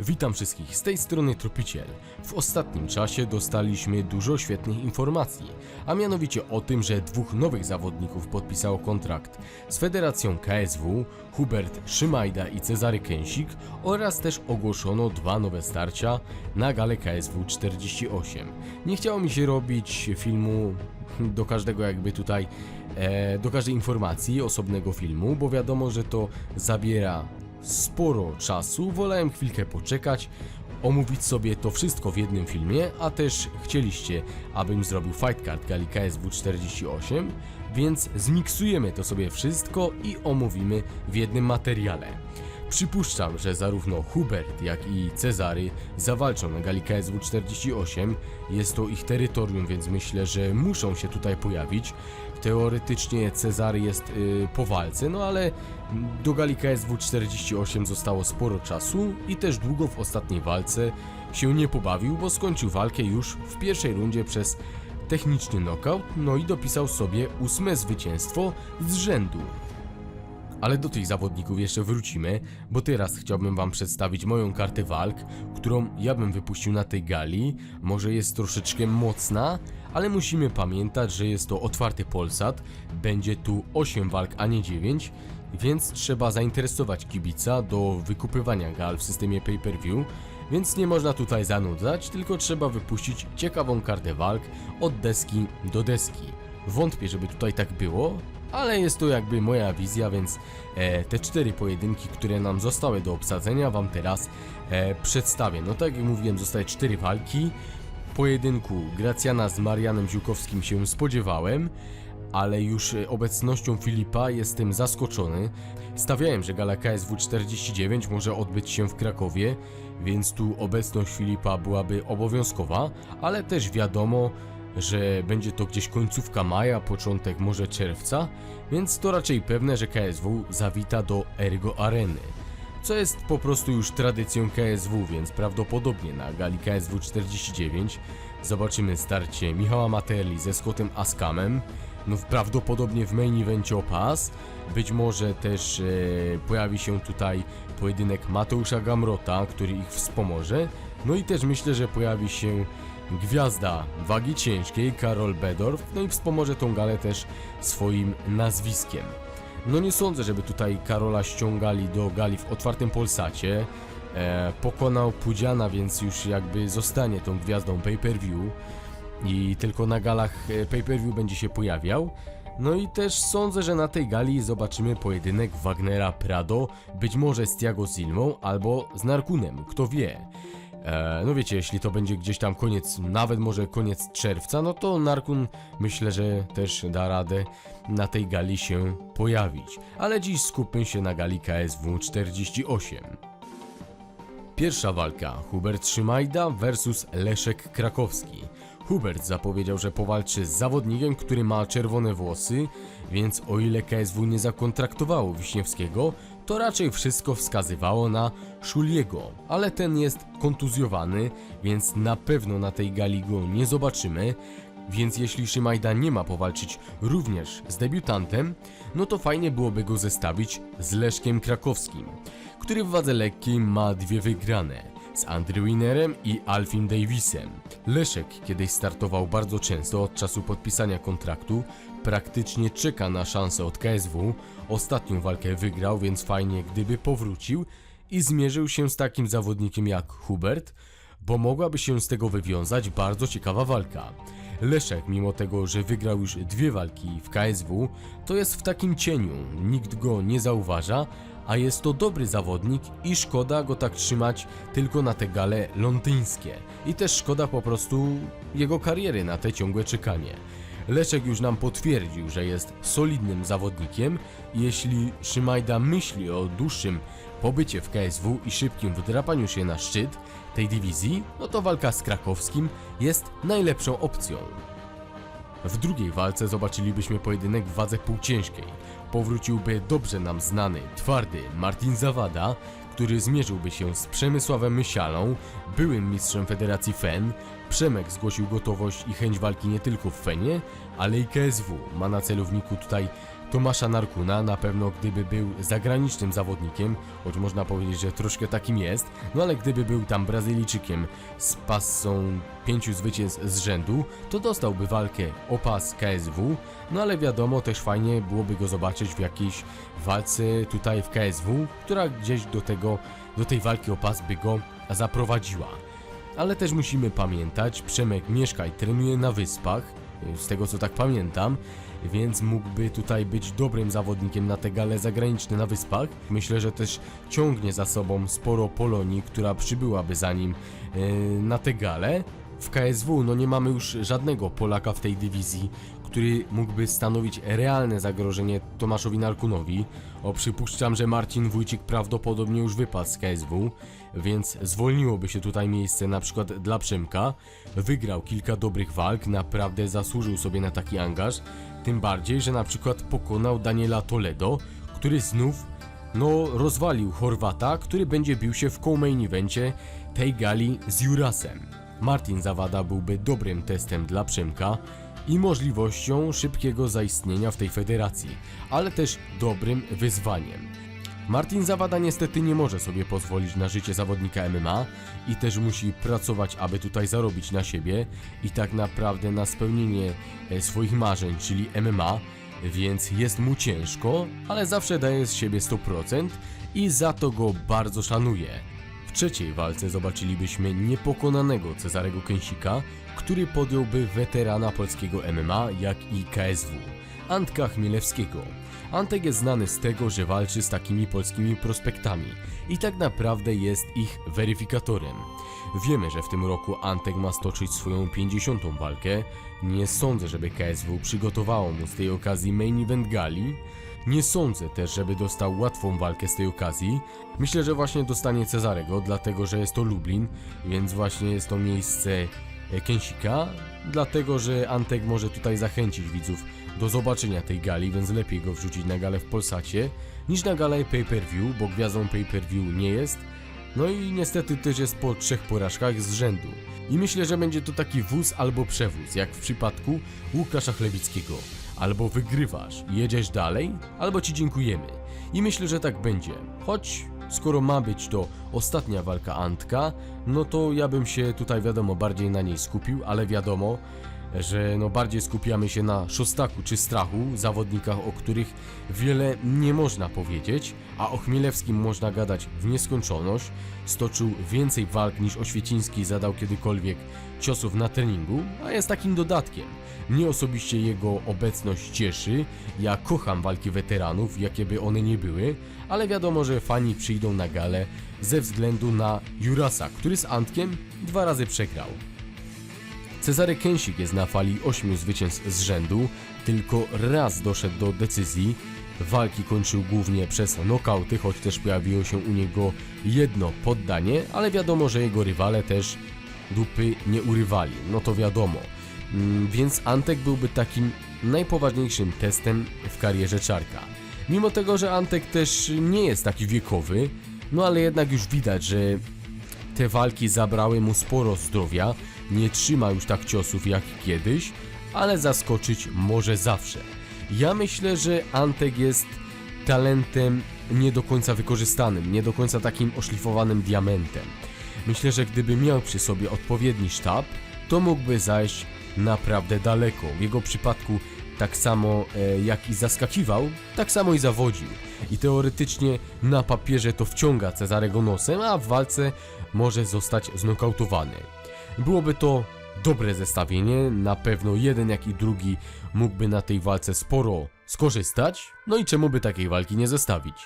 Witam wszystkich, z tej strony Tropiciel. W ostatnim czasie dostaliśmy dużo świetnych informacji, a mianowicie o tym, że dwóch nowych zawodników podpisało kontrakt z Federacją KSW, Hubert Szymajda i Cezary Kęsik oraz też ogłoszono dwa nowe starcia na galę KSW 48. Nie chciało mi się robić filmu do każdego jakby tutaj, e, do każdej informacji osobnego filmu, bo wiadomo, że to zabiera sporo czasu, wolałem chwilkę poczekać, omówić sobie to wszystko w jednym filmie, a też chcieliście, abym zrobił Fight Card Gali KSW 48, więc zmiksujemy to sobie wszystko i omówimy w jednym materiale. Przypuszczam, że zarówno Hubert, jak i Cezary zawalczą na gali KSW 48. Jest to ich terytorium, więc myślę, że muszą się tutaj pojawić. Teoretycznie Cezary jest y, po walce, no ale do gali KSW 48 zostało sporo czasu i też długo w ostatniej walce się nie pobawił, bo skończył walkę już w pierwszej rundzie przez techniczny knockout, no i dopisał sobie ósme zwycięstwo z rzędu. Ale do tych zawodników jeszcze wrócimy, bo teraz chciałbym wam przedstawić moją kartę walk, którą ja bym wypuścił na tej gali. Może jest troszeczkę mocna, ale musimy pamiętać, że jest to otwarty Polsat. Będzie tu 8 walk, a nie 9, więc trzeba zainteresować kibica do wykupywania gal w systemie pay-per-view. Więc nie można tutaj zanudzać, tylko trzeba wypuścić ciekawą kartę walk od deski do deski. Wątpię, żeby tutaj tak było, ale jest to jakby moja wizja, więc e, te cztery pojedynki, które nam zostały do obsadzenia, wam teraz e, przedstawię. No tak jak mówiłem, zostały cztery walki. Pojedynku Gracjana z Marianem Ziłkowskim się spodziewałem, ale już e, obecnością Filipa jestem zaskoczony. Stawiałem, że gala KSW 49 może odbyć się w Krakowie, więc tu obecność Filipa byłaby obowiązkowa, ale też wiadomo, że będzie to gdzieś końcówka maja, początek może czerwca, więc to raczej pewne, że KSW zawita do Ergo Areny. Co jest po prostu już tradycją KSW, więc prawdopodobnie na gali KSW 49 zobaczymy starcie Michała Materli ze Scottem Askamem, no prawdopodobnie w main evencie o być może też e, pojawi się tutaj pojedynek Mateusza Gamrota, który ich wspomoże, no i też myślę, że pojawi się gwiazda wagi ciężkiej Karol Bedorf, no i wspomoże tą galę też swoim nazwiskiem. No nie sądzę, żeby tutaj Karola ściągali do gali w otwartym Polsacie. E, pokonał Pudziana, więc już jakby zostanie tą gwiazdą pay-per-view i tylko na galach e, pay-per-view będzie się pojawiał. No i też sądzę, że na tej gali zobaczymy pojedynek Wagnera Prado, być może z Thiago Silmą albo z Narkunem, kto wie. E, no wiecie, jeśli to będzie gdzieś tam koniec, nawet może koniec czerwca, no to Narkun myślę, że też da radę na tej gali się pojawić. Ale dziś skupmy się na gali KSW 48. Pierwsza walka Hubert Szymajda vs Leszek Krakowski. Hubert zapowiedział, że powalczy z zawodnikiem, który ma czerwone włosy, więc o ile KSW nie zakontraktowało Wiśniewskiego, to raczej wszystko wskazywało na Szuliego, ale ten jest kontuzjowany, więc na pewno na tej gali go nie zobaczymy. Więc jeśli Szymajda nie ma powalczyć również z debiutantem, no to fajnie byłoby go zestawić z Leszkiem Krakowskim, który w wadze lekkiej ma dwie wygrane z Andrew Winerem i Alfim Davisem. Leszek kiedyś startował bardzo często od czasu podpisania kontraktu, praktycznie czeka na szansę od KSW. Ostatnią walkę wygrał, więc fajnie gdyby powrócił i zmierzył się z takim zawodnikiem jak Hubert, bo mogłaby się z tego wywiązać bardzo ciekawa walka. Leszek, mimo tego, że wygrał już dwie walki w KSW, to jest w takim cieniu, nikt go nie zauważa, a jest to dobry zawodnik i szkoda go tak trzymać tylko na te gale londyńskie. I też szkoda po prostu jego kariery na te ciągłe czekanie. Leszek już nam potwierdził, że jest solidnym zawodnikiem jeśli Szymajda myśli o dłuższym pobycie w KSW i szybkim wdrapaniu się na szczyt tej dywizji, no to walka z Krakowskim jest najlepszą opcją. W drugiej walce zobaczylibyśmy pojedynek w wadze półciężkiej. Powróciłby dobrze nam znany, twardy Martin Zawada, który zmierzyłby się z Przemysławem Mysialą, byłym mistrzem Federacji FEN. Przemek zgłosił gotowość i chęć walki nie tylko w Fenie, ale i KSW. Ma na celowniku tutaj Tomasza Narkuna, na pewno gdyby był zagranicznym zawodnikiem, choć można powiedzieć, że troszkę takim jest, no ale gdyby był tam Brazylijczykiem z pasą pięciu zwycięstw z rzędu, to dostałby walkę o pas KSW, no ale wiadomo, też fajnie byłoby go zobaczyć w jakiejś walce tutaj w KSW, która gdzieś do tego, do tej walki o pas by go zaprowadziła. Ale też musimy pamiętać, Przemek mieszka i trenuje na wyspach, z tego co tak pamiętam, więc mógłby tutaj być dobrym zawodnikiem na te gale zagraniczne na wyspach. Myślę, że też ciągnie za sobą sporo Polonii, która przybyłaby za nim e, na te gale. W KSW no nie mamy już żadnego Polaka w tej dywizji, który mógłby stanowić realne zagrożenie Tomaszowi Narkunowi. O, przypuszczam, że Marcin Wójcik prawdopodobnie już wypadł z KSW, więc zwolniłoby się tutaj miejsce na przykład dla Przemka. Wygrał kilka dobrych walk, naprawdę zasłużył sobie na taki angaż. Tym bardziej, że na przykład pokonał Daniela Toledo, który znów no rozwalił Chorwata, który będzie bił się w co-main evencie tej gali z Jurasem. Martin Zawada byłby dobrym testem dla Przemka i możliwością szybkiego zaistnienia w tej federacji, ale też dobrym wyzwaniem. Martin Zawada niestety nie może sobie pozwolić na życie zawodnika MMA i też musi pracować, aby tutaj zarobić na siebie i tak naprawdę na spełnienie e, swoich marzeń, czyli MMA, więc jest mu ciężko, ale zawsze daje z siebie 100% i za to go bardzo szanuję. Trzeciej walce zobaczylibyśmy niepokonanego Cezarego Kęsika, który podjąłby weterana polskiego MMA, jak i KSW, Antka Chmielewskiego. Antek jest znany z tego, że walczy z takimi polskimi prospektami i tak naprawdę jest ich weryfikatorem. Wiemy, że w tym roku Antek ma stoczyć swoją 50. walkę. Nie sądzę, żeby KSW przygotowało mu z tej okazji main event gali. Nie sądzę też, żeby dostał łatwą walkę z tej okazji. Myślę, że właśnie dostanie Cezarego, dlatego że jest to Lublin, więc właśnie jest to miejsce e, Kęsika, dlatego że Antek może tutaj zachęcić widzów do zobaczenia tej gali, więc lepiej go wrzucić na galę w Polsacie niż na galę pay-per-view, bo gwiazdą pay-per-view nie jest. No i niestety też jest po trzech porażkach z rzędu. I myślę, że będzie to taki wóz albo przewóz, jak w przypadku Łukasza Chlewickiego. Albo wygrywasz jedziesz dalej, albo ci dziękujemy. I myślę, że tak będzie. Choć skoro ma być to ostatnia walka Antka, no to ja bym się tutaj wiadomo bardziej na niej skupił, ale wiadomo, że no bardziej skupiamy się na Szostaku czy Strachu, zawodnikach, o których wiele nie można powiedzieć, a o Chmielewskim można gadać w nieskończoność. Stoczył więcej walk niż Oświeciński zadał kiedykolwiek ciosów na treningu, a jest takim dodatkiem. Mnie osobiście jego obecność cieszy. Ja kocham walki weteranów, jakie by one nie były, ale wiadomo, że fani przyjdą na galę ze względu na Jurasa, który z Antkiem dwa razy przegrał. Cezary Kęsik jest na fali 8 zwycięstw z rzędu, tylko raz doszedł do decyzji. Walki kończył głównie przez nokauty, choć też pojawiło się u niego jedno poddanie, ale wiadomo, że jego rywale też dupy nie urywali, no to wiadomo. Mm, Więc Antek byłby takim najpoważniejszym testem w karierze Czarka. Mimo tego, że Antek też nie jest taki wiekowy, no ale jednak już widać, że te walki zabrały mu sporo zdrowia, nie trzyma już tak ciosów jak kiedyś, ale zaskoczyć może zawsze. Ja myślę, że Antek jest talentem nie do końca wykorzystanym, nie do końca takim oszlifowanym diamentem. Myślę, że gdyby miał przy sobie odpowiedni sztab, to mógłby zajść naprawdę daleko. W jego przypadku tak samo e, jak i zaskakiwał, tak samo i zawodził. I teoretycznie na papierze to wciąga Cezarego nosem, a w walce może zostać znokautowany. Byłoby to dobre zestawienie, na pewno jeden jak i drugi mógłby na tej walce sporo skorzystać, no i czemu by takiej walki nie zestawić?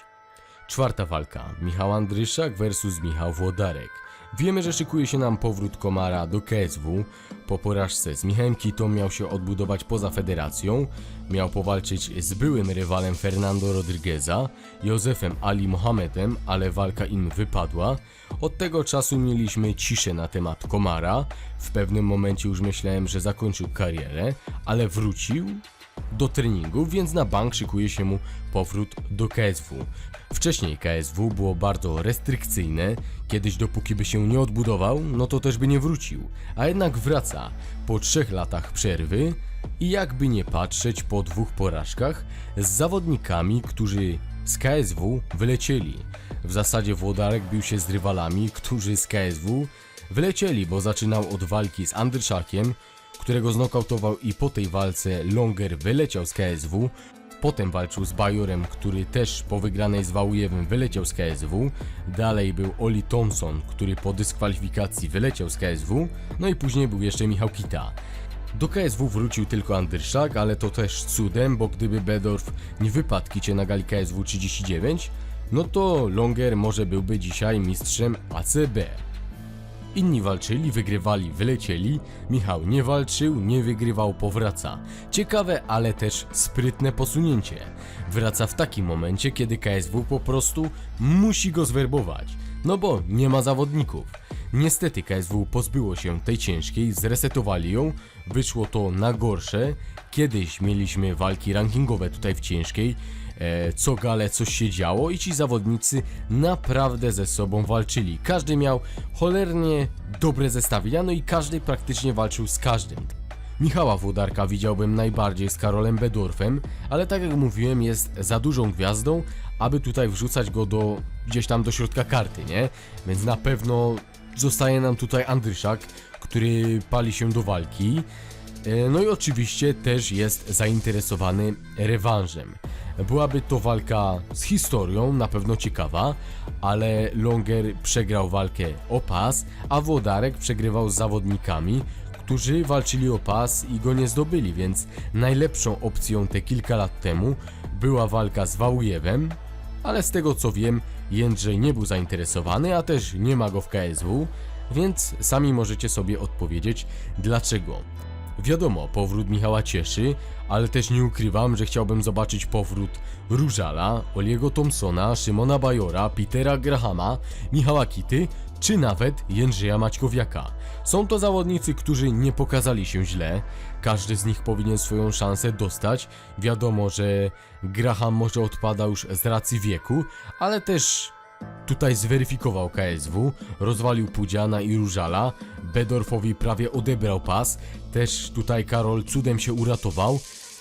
Czwarta walka. Michał Andryszak versus Michał Włodarek. Wiemy, że szykuje się nam powrót Komara do KSW. Po porażce z Michałem Kitą miał się odbudować poza federacją. Miał powalczyć z byłym rywalem Fernando Rodrigueza, Józefem Ali Mohamedem, ale walka im wypadła. Od tego czasu mieliśmy ciszę na temat Komara. W pewnym momencie już myślałem, że zakończył karierę, ale wrócił do treningu, więc na bank szykuje się mu powrót do KSW. Wcześniej KSW było bardzo restrykcyjne, kiedyś dopóki by się nie odbudował, no to też by nie wrócił, a jednak wraca po trzech latach przerwy I jakby nie patrzeć po dwóch porażkach z zawodnikami, którzy z KSW wylecieli. W zasadzie Włodarek bił się z rywalami, którzy z KSW wylecieli, bo zaczynał od walki z Andryszakiem, którego znokautował i po tej walce Longer wyleciał z KSW. Potem walczył z Bajorem, który też po wygranej z Wałujewem wyleciał z KSW. Dalej był Oli Thompson, który po dyskwalifikacji wyleciał z KSW. No i później był jeszcze Michał Kita. Do KSW wrócił tylko Andryszak, ale to też cudem, bo gdyby Bedorf nie wypadł kicie na gali KSW 39, no to Longer może byłby dzisiaj mistrzem ACB. Inni walczyli, wygrywali, wylecieli. Michał nie walczył, nie wygrywał, powraca. Ciekawe, ale też sprytne posunięcie. Wraca w takim momencie, kiedy KSW po prostu musi go zwerbować. No bo nie ma zawodników. Niestety KSW pozbyło się tej ciężkiej, zresetowali ją, wyszło to na gorsze. Kiedyś mieliśmy walki rankingowe tutaj w ciężkiej, co gale coś się działo i ci zawodnicy naprawdę ze sobą walczyli. Każdy miał cholernie dobre zestawienia, no i każdy praktycznie walczył z każdym. Michała Włodarka widziałbym najbardziej z Karolem Bedorfem, ale tak jak mówiłem jest za dużą gwiazdą, aby tutaj wrzucać go do gdzieś tam do środka karty, nie? Więc na pewno zostaje nam tutaj Andryszak, który pali się do walki. E, No i oczywiście też jest zainteresowany rewanżem. Byłaby to walka z historią, na pewno ciekawa, ale Longer przegrał walkę o pas, a Włodarek przegrywał z zawodnikami, którzy walczyli o pas i go nie zdobyli, więc najlepszą opcją te kilka lat temu była walka z Wałujewem, ale z tego co wiem, Jędrzej nie był zainteresowany, a też nie ma go w KSW, więc sami możecie sobie odpowiedzieć dlaczego. Wiadomo, powrót Michała cieszy, ale też nie ukrywam, że chciałbym zobaczyć powrót Różala, Oliego Thompsona, Szymona Bajora, Petera Grahama, Michała Kity, czy nawet Jędrzeja Maćkowiaka. Są to zawodnicy, którzy nie pokazali się źle, każdy z nich powinien swoją szansę dostać. Wiadomo, że Graham może odpada już z racji wieku, ale też Tutaj zweryfikował KSW, rozwalił Pudziana i Różala, Bedorfowi prawie odebrał pas, też tutaj Karol cudem się uratował,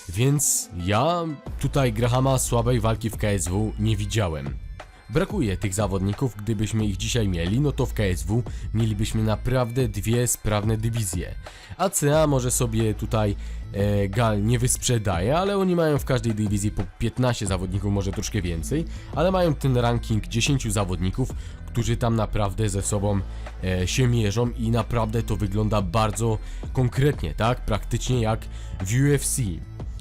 więc ja tutaj Grahama słabej walki w KSW nie widziałem. Brakuje tych zawodników, gdybyśmy ich dzisiaj mieli, no to w KSW mielibyśmy naprawdę dwie sprawne dywizje. ACA może sobie tutaj e, Gal nie wysprzedaje, ale oni mają w każdej dywizji po 15 zawodników, może troszkę więcej, ale mają ten ranking 10 zawodników, którzy tam naprawdę ze sobą e, się mierzą i naprawdę to wygląda bardzo konkretnie, tak? Praktycznie jak w UFC.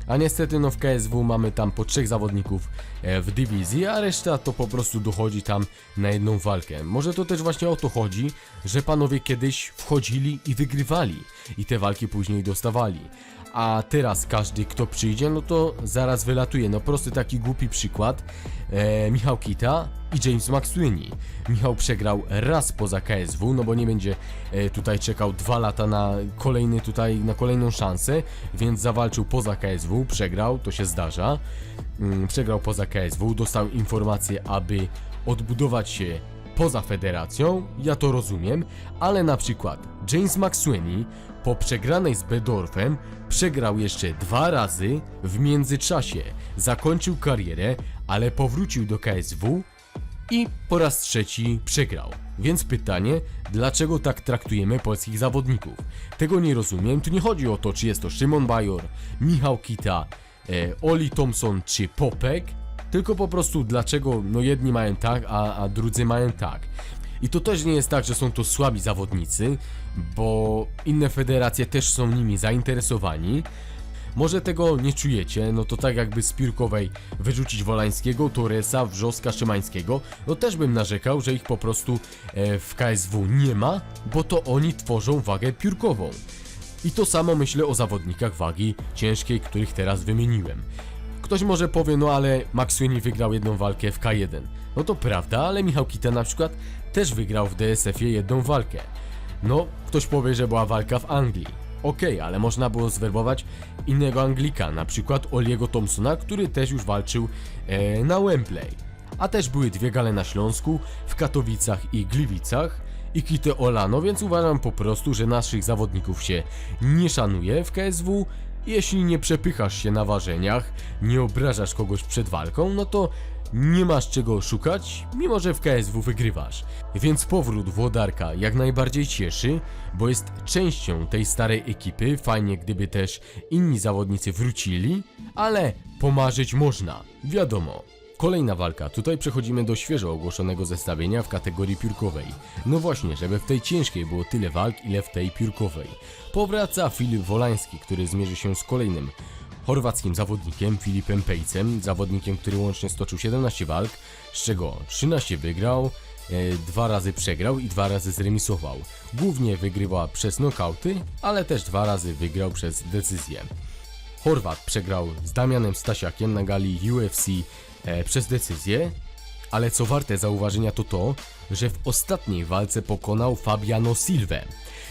A niestety no w KSW mamy tam po trzech zawodników e, w dywizji, a reszta to po prostu dochodzi tam na jedną walkę. Może to też właśnie o to chodzi, że panowie kiedyś wchodzili i wygrywali i te walki później dostawali. A teraz każdy kto przyjdzie, no to zaraz wylatuje. No prosty taki głupi przykład. E, Michał Kita i James McSweeney. Michał przegrał raz poza KSW, no bo nie będzie e, tutaj czekał dwa lata na kolejny tutaj, na kolejną szansę, więc zawalczył poza KSW, przegrał, to się zdarza. Mm, przegrał poza KSW, dostał informację, aby odbudować się poza federacją, ja to rozumiem, ale na przykład James McSweeney po przegranej z Bedorfem przegrał jeszcze dwa razy w międzyczasie. Zakończył karierę, ale powrócił do KSW i po raz trzeci przegrał. Więc pytanie, dlaczego tak traktujemy polskich zawodników? Tego nie rozumiem, tu nie chodzi o to, czy jest to Szymon Bajor, Michał Kita, e, Oli Thompson czy Popek, tylko po prostu dlaczego no jedni mają tak, a, a drudzy mają tak. I to też nie jest tak, że są to słabi zawodnicy, bo inne federacje też są nimi zainteresowani. Może tego nie czujecie, no to tak jakby z piórkowej wyrzucić Wolańskiego, Torresa, Wrzoska, Szymańskiego, no też bym narzekał, że ich po prostu e, w KSW nie ma, bo to oni tworzą wagę piórkową. I to samo myślę o zawodnikach wagi ciężkiej, których teraz wymieniłem. Ktoś może powie, no ale Max Sweeney wygrał jedną walkę w K1. No to prawda, ale Michał Kita na przykład też wygrał w DSF-ie jedną walkę. No, ktoś powie, że była walka w Anglii. Okej, ale można było zwerbować innego Anglika, na przykład Oliego Thompsona, który też już walczył e, na Wembley. A też były dwie gale na Śląsku, w Katowicach i Gliwicach i Kitę Olano, więc uważam po prostu, że naszych zawodników się nie szanuje w KSW, Jeśli nie przepychasz się na ważeniach, nie obrażasz kogoś przed walką, no to nie masz czego szukać, mimo że w KSW wygrywasz. Więc powrót Włodarka jak najbardziej cieszy, bo jest częścią tej starej ekipy. Fajnie, gdyby też inni zawodnicy wrócili, ale pomarzyć można, wiadomo. Kolejna walka. Tutaj przechodzimy do świeżo ogłoszonego zestawienia w kategorii piórkowej. No właśnie, żeby w tej ciężkiej było tyle walk, ile w tej piórkowej. Powraca Filip Wolański, który zmierzy się z kolejnym chorwackim zawodnikiem Filipem Pejcem, zawodnikiem, który łącznie stoczył 17 walk, z czego 13 wygrał, e, dwa razy przegrał i dwa razy zremisował. Głównie wygrywa przez nokauty, ale też dwa razy wygrał przez decyzję. Chorwat przegrał z Damianem Stasiakiem na gali UFC e, przez decyzję, ale co warte zauważenia to to, że w ostatniej walce pokonał Fabiano Silvę,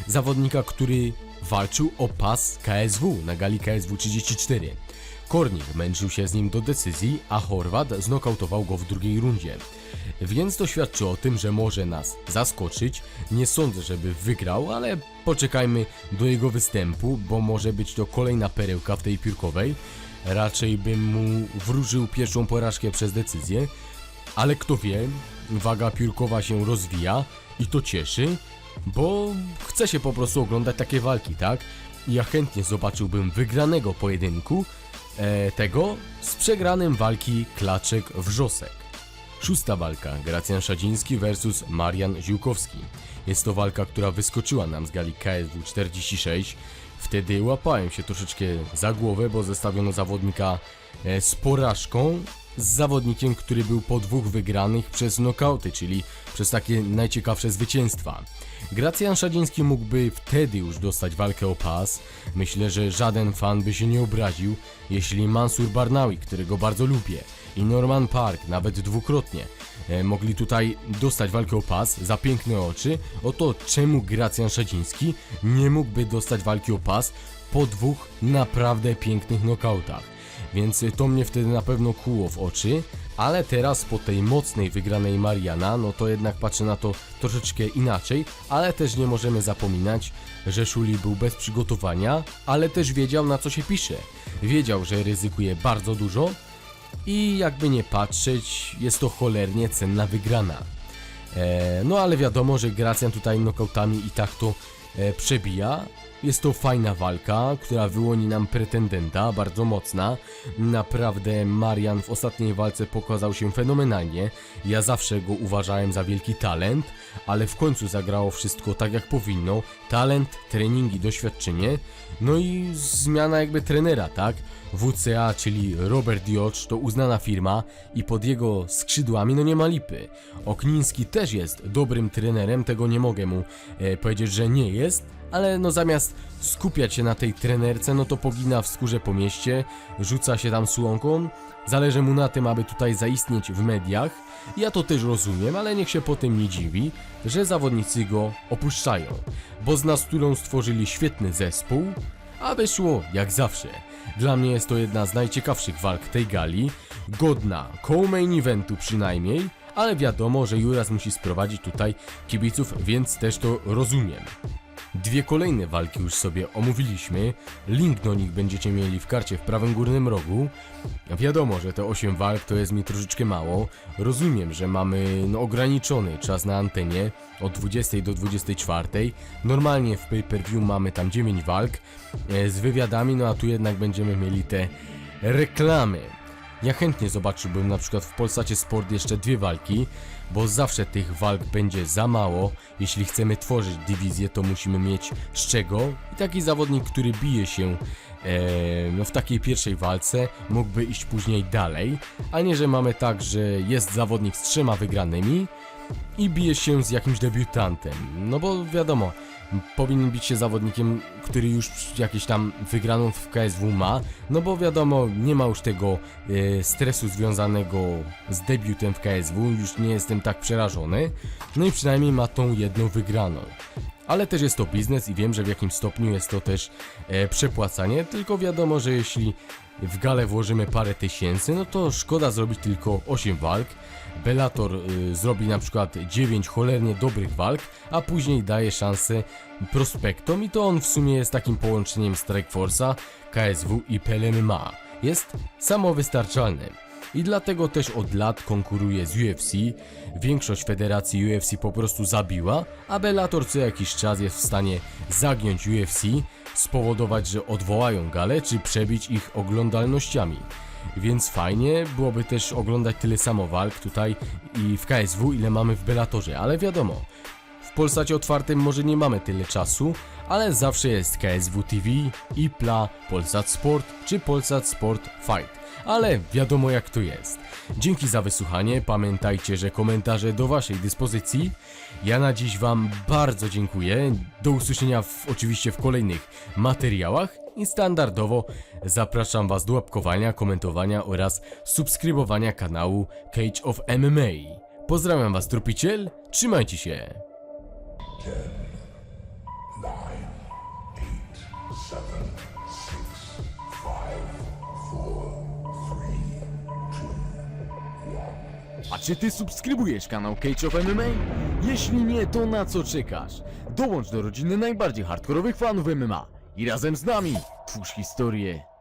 zawodnika, który walczył o pas KSW na gali KSW 34. Kornik męczył się z nim do decyzji, a Chorwat znokautował go w drugiej rundzie. Więc to świadczy o tym, że może nas zaskoczyć. Nie sądzę, żeby wygrał, ale poczekajmy do jego występu, bo może być to kolejna perełka w tej piórkowej. Raczej bym mu wróżył pierwszą porażkę przez decyzję, ale kto wie, waga piórkowa się rozwija i to cieszy, bo chce się po prostu oglądać takie walki, tak? Ja chętnie zobaczyłbym wygranego pojedynku e, tego z przegranym walki Klaczek Wrzosek. Szósta walka Gracjan Szadziński vs Marian Ziółkowski. Jest to walka, która wyskoczyła nam z gali KSW 46. Wtedy łapałem się troszeczkę za głowę, bo zestawiono zawodnika e, z porażką z zawodnikiem, który był po dwóch wygranych przez nokauty, czyli przez takie najciekawsze zwycięstwa. Gracjan Szadziński mógłby wtedy już dostać walkę o pas. Myślę, że żaden fan by się nie obraził, jeśli Mansur Barnawi, którego bardzo lubię, i Norman Park, nawet dwukrotnie, e, mogli tutaj dostać walkę o pas za piękne oczy, oto czemu Gracjan Szadziński nie mógłby dostać walki o pas po dwóch naprawdę pięknych nokautach. Więc to mnie wtedy na pewno kłuło w oczy, ale teraz po tej mocnej wygranej Mariana, no to jednak patrzę na to troszeczkę inaczej, ale też nie możemy zapominać, że Szuli był bez przygotowania, ale też wiedział na co się pisze. Wiedział, że ryzykuje bardzo dużo, i jakby nie patrzeć, jest to cholernie cenna wygrana. E, no ale wiadomo, że Gracjan tutaj nokautami i tak to e, przebija. Jest to fajna walka, która wyłoni nam pretendenta, bardzo mocna. Naprawdę Marian w ostatniej walce pokazał się fenomenalnie. Ja zawsze go uważałem za wielki talent, ale w końcu zagrało wszystko tak jak powinno. Talent, treningi, doświadczenie, no i zmiana jakby trenera, tak? WCA, czyli Robert Diocz, to uznana firma i pod jego skrzydłami no nie ma lipy. Okniński też jest dobrym trenerem, tego nie mogę mu e, powiedzieć, że nie jest, ale no zamiast skupiać się na tej trenerce, no to pogina w skórze po mieście, rzuca się tam słonką, zależy mu na tym, aby tutaj zaistnieć w mediach. Ja to też rozumiem, ale niech się po tym nie dziwi, że zawodnicy go opuszczają, bo z Nasturą stworzyli świetny zespół, a wyszło jak zawsze. Dla mnie jest to jedna z najciekawszych walk tej gali, godna koło main eventu przynajmniej, ale wiadomo, że Juras musi sprowadzić tutaj kibiców, więc też to rozumiem. Dwie kolejne walki już sobie omówiliśmy. Link do nich będziecie mieli w karcie w prawym górnym rogu. Wiadomo, że te 8 walk to jest mi troszeczkę mało. Rozumiem, że mamy no, ograniczony czas na antenie od 20 do 24. Normalnie w pay-per-view mamy tam 9 walk e, z wywiadami, no a tu jednak będziemy mieli te reklamy. Ja chętnie zobaczyłbym na przykład w Polsacie Sport jeszcze dwie walki, bo zawsze tych walk będzie za mało. Jeśli chcemy tworzyć dywizję, to musimy mieć z czego. I taki zawodnik, który bije się e, no w takiej pierwszej walce, mógłby iść później dalej, a nie, że mamy tak, że jest zawodnik z trzema wygranymi i bije się z jakimś debiutantem. No bo wiadomo, powinien być się zawodnikiem, który już jakieś tam wygraną w KSW ma, no bo wiadomo, nie ma już tego e, stresu związanego z debiutem w KSW, już nie jestem tak przerażony, no i przynajmniej ma tą jedną wygraną. Ale też jest to biznes i wiem, że w jakim stopniu jest to też e, przepłacanie, tylko wiadomo, że jeśli w galę włożymy parę tysięcy, no to szkoda zrobić tylko 8 walk. Bellator y, zrobi na przykład 9 cholernie dobrych walk, a później daje szansę prospektom i to on w sumie jest takim połączeniem Strikeforce'a, KSW i PLMMA. Jest samowystarczalny. I dlatego też od lat konkuruje z UFC. Większość federacji UFC po prostu zabiła, a Bellator co jakiś czas jest w stanie zagiąć UFC, spowodować, że odwołają galę, czy przebić ich oglądalnościami. Więc fajnie byłoby też oglądać tyle samo walk tutaj i w KSW, ile mamy w Bellatorze, ale wiadomo, w Polsacie otwartym może nie mamy tyle czasu, ale zawsze jest KSW TV, IPLA, Polsat Sport czy Polsat Sport Fight. Ale wiadomo jak to jest. Dzięki za wysłuchanie, pamiętajcie, że komentarze do waszej dyspozycji. Ja na dziś wam bardzo dziękuję. Do usłyszenia w, oczywiście w kolejnych materiałach i standardowo zapraszam was do łapkowania, komentowania oraz subskrybowania kanału Cage of MMA. Pozdrawiam was tropiciel, trzymajcie się. nine, eight, seven, six, five, four, three, two, A czy ty subskrybujesz kanał Cage of MMA? Jeśli nie, to na co czekasz? Dołącz do rodziny najbardziej hardkorowych fanów MMA i razem z nami twórz historię.